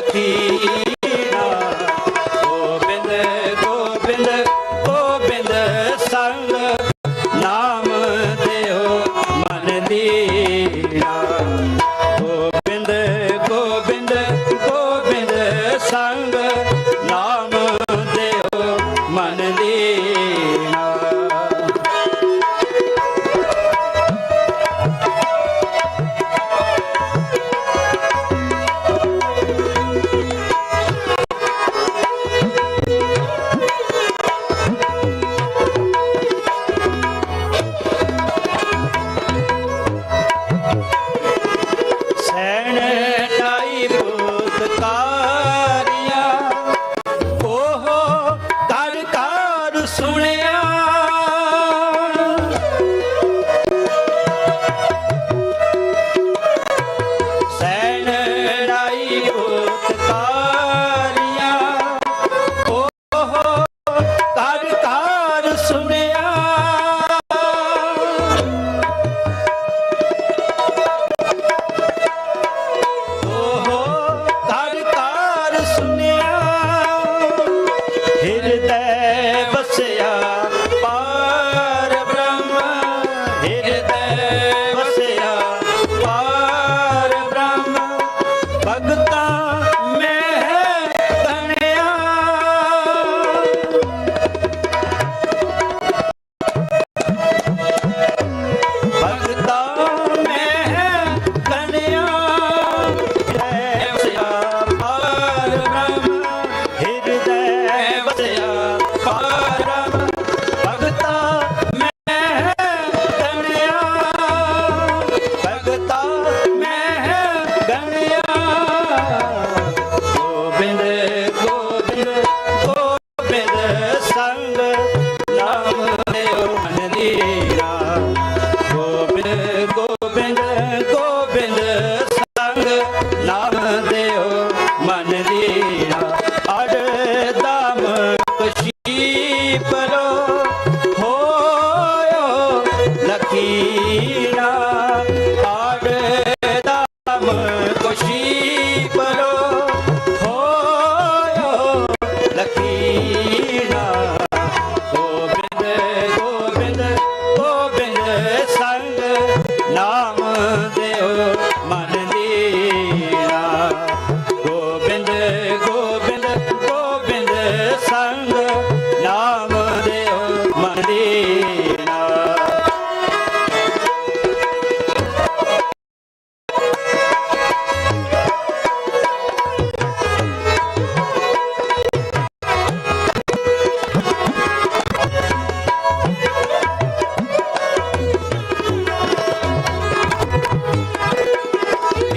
সাথী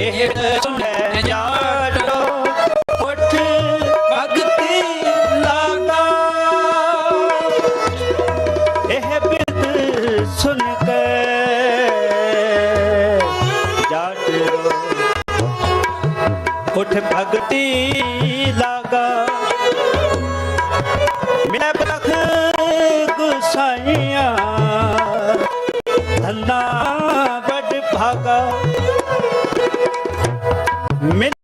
ይሄ Many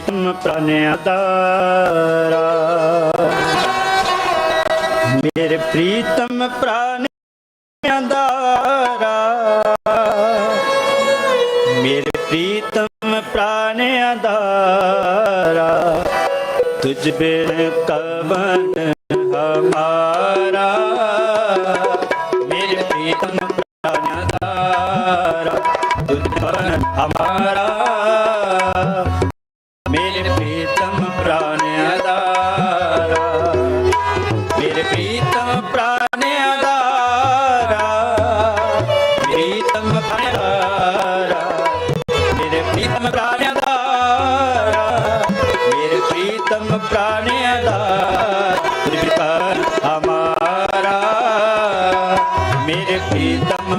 Pritam ਪ੍ਰਣ ਅਦਾਰਾ ਮੇਰੇ ਪ੍ਰੀਤਮ ਪ੍ਰਣ ਅਦਾਰਾ ਮੇਰੇ ਪ੍ਰੀਤਮ ਪ੍ਰਾਨ ਅਦਾਰਾ ਤੁਝ ਬਿਨ ਕਵਨ उत्तम प्राणी आधार त्रिकाल हमारा मेरे प्रीतम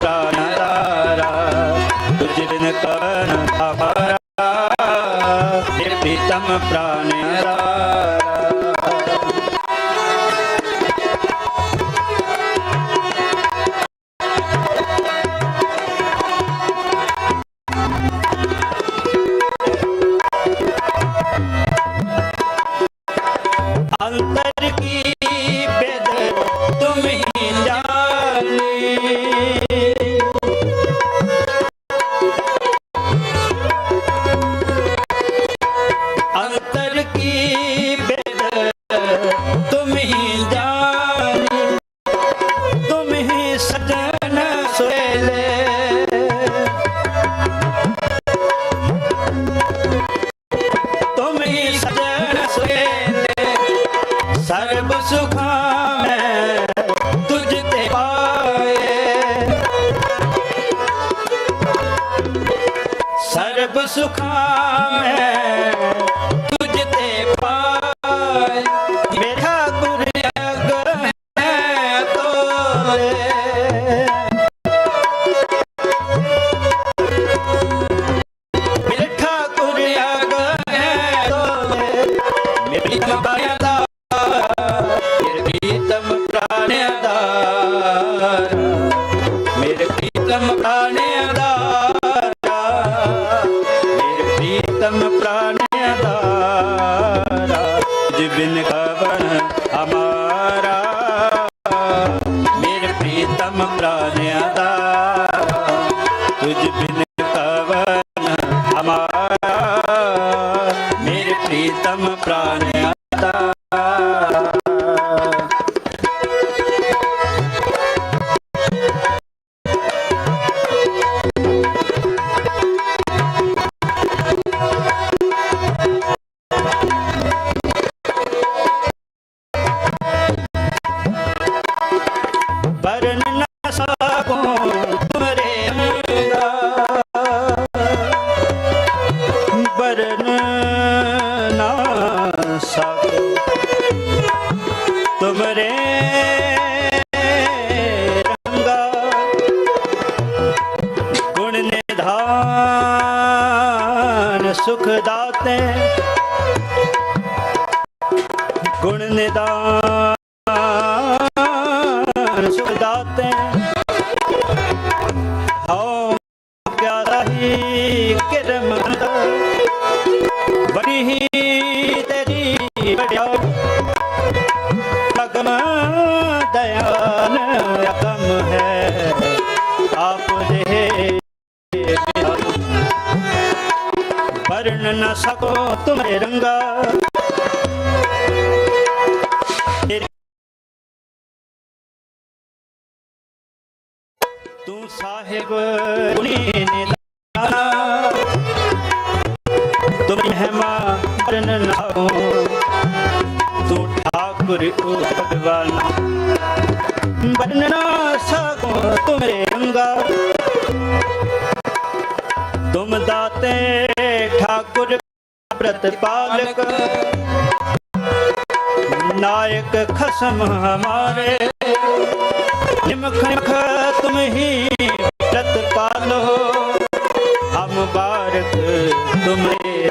प्राण तारा तुझ बिन करण हमारा मेरे प्रीतम प्राणी अंतर की बेदर तुम ही ਸਰਬ ਸੁਖਾਵੇਂ ਤੁਝ ਤੇ ਪਾਏ। ਸਰਬ ਸੁਖਾਵੇਂ ਸੁਖ ਦਾਤੇ। ਗੁਣ ਨਿਦਾ हरण न सको तुम्हें रंगा तू साहिब तुम मेहमा हरण न हो तू ठाकुर ओ भगवाना बनना सको तुम्हें रंगा तुम दाते ਗੁਰ ਪ੍ਰਤ ਪਾਲਕ ਨਾਇਕ ਖਸਮ ਹਮਾਰੇ। ਨਿਮਖ ਤੁਮ ਹੀ ਪ੍ਰਤ ਪਾਲੋ ਹਮ ਬਾਰਕ ਤੁਮੇ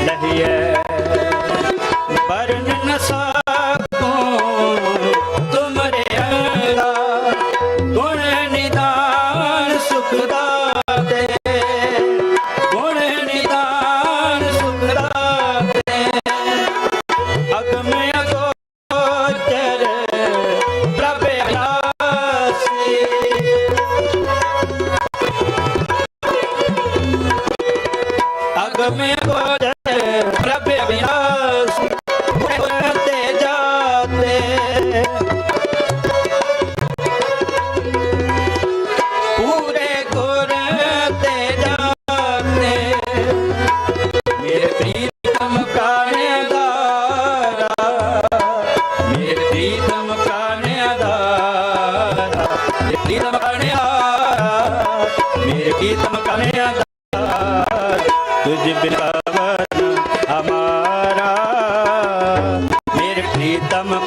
ਲਹੀਏ ਬਰਨ ਨਸਾ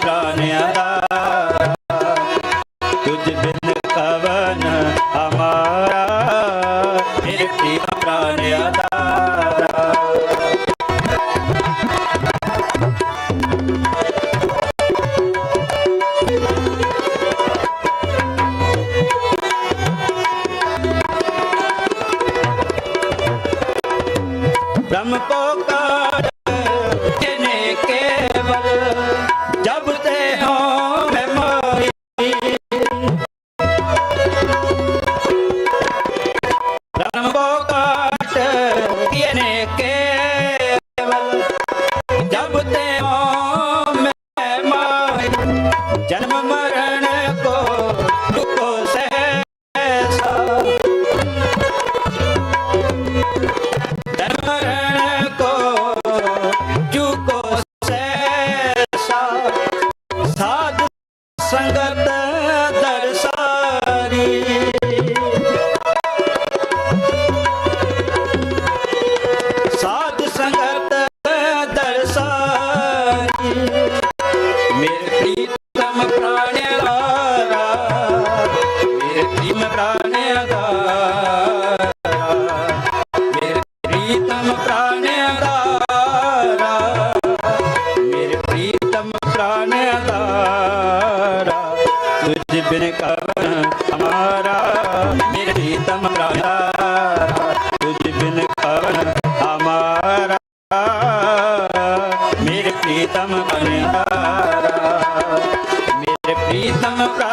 ਗਾਣਿਆਂ ਦਾ। ਤੁਝ प्रीतम परिहारा मेरे प्रीतम प्रा